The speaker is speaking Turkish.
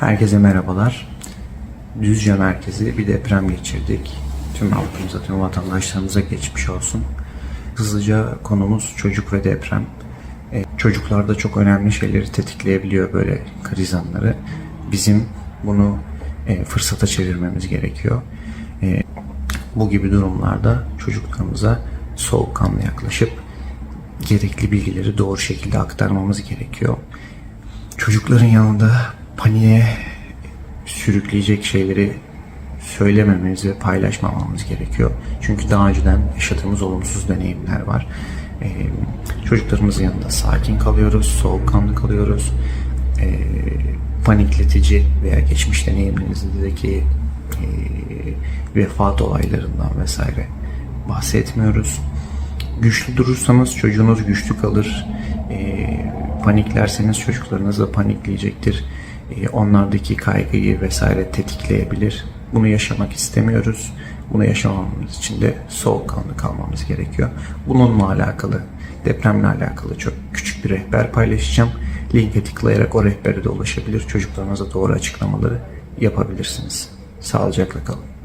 Herkese merhabalar. Düzce merkezi bir deprem geçirdik. Tüm halkımıza, tüm vatandaşlarımıza geçmiş olsun. Hızlıca konumuz çocuk ve deprem. E, çocuklarda çok önemli şeyleri tetikleyebiliyor böyle kriz anları. Bizim bunu e, fırsata çevirmemiz gerekiyor. E, bu gibi durumlarda çocuklarımıza soğukkanlı yaklaşıp gerekli bilgileri doğru şekilde aktarmamız gerekiyor. Çocukların yanında paniğe sürükleyecek şeyleri söylemememiz ve paylaşmamamız gerekiyor. Çünkü daha önceden yaşadığımız olumsuz deneyimler var. Ee, çocuklarımızın yanında sakin kalıyoruz, soğukkanlı kalıyoruz. Ee, panikletici veya geçmiş deneyimlerinizdeki e, vefat olaylarından vesaire bahsetmiyoruz. Güçlü durursanız çocuğunuz güçlü kalır. Ee, paniklerseniz çocuklarınız da panikleyecektir. Ee, onlardaki kaygıyı vesaire tetikleyebilir. Bunu yaşamak istemiyoruz. Bunu yaşamamamız için de soğukkanlı kalmamız gerekiyor. Bununla alakalı, depremle alakalı çok küçük bir rehber paylaşacağım. Linke tıklayarak o rehbere de ulaşabilir. Çocuklarınıza doğru açıklamaları yapabilirsiniz. Sağlıcakla kalın.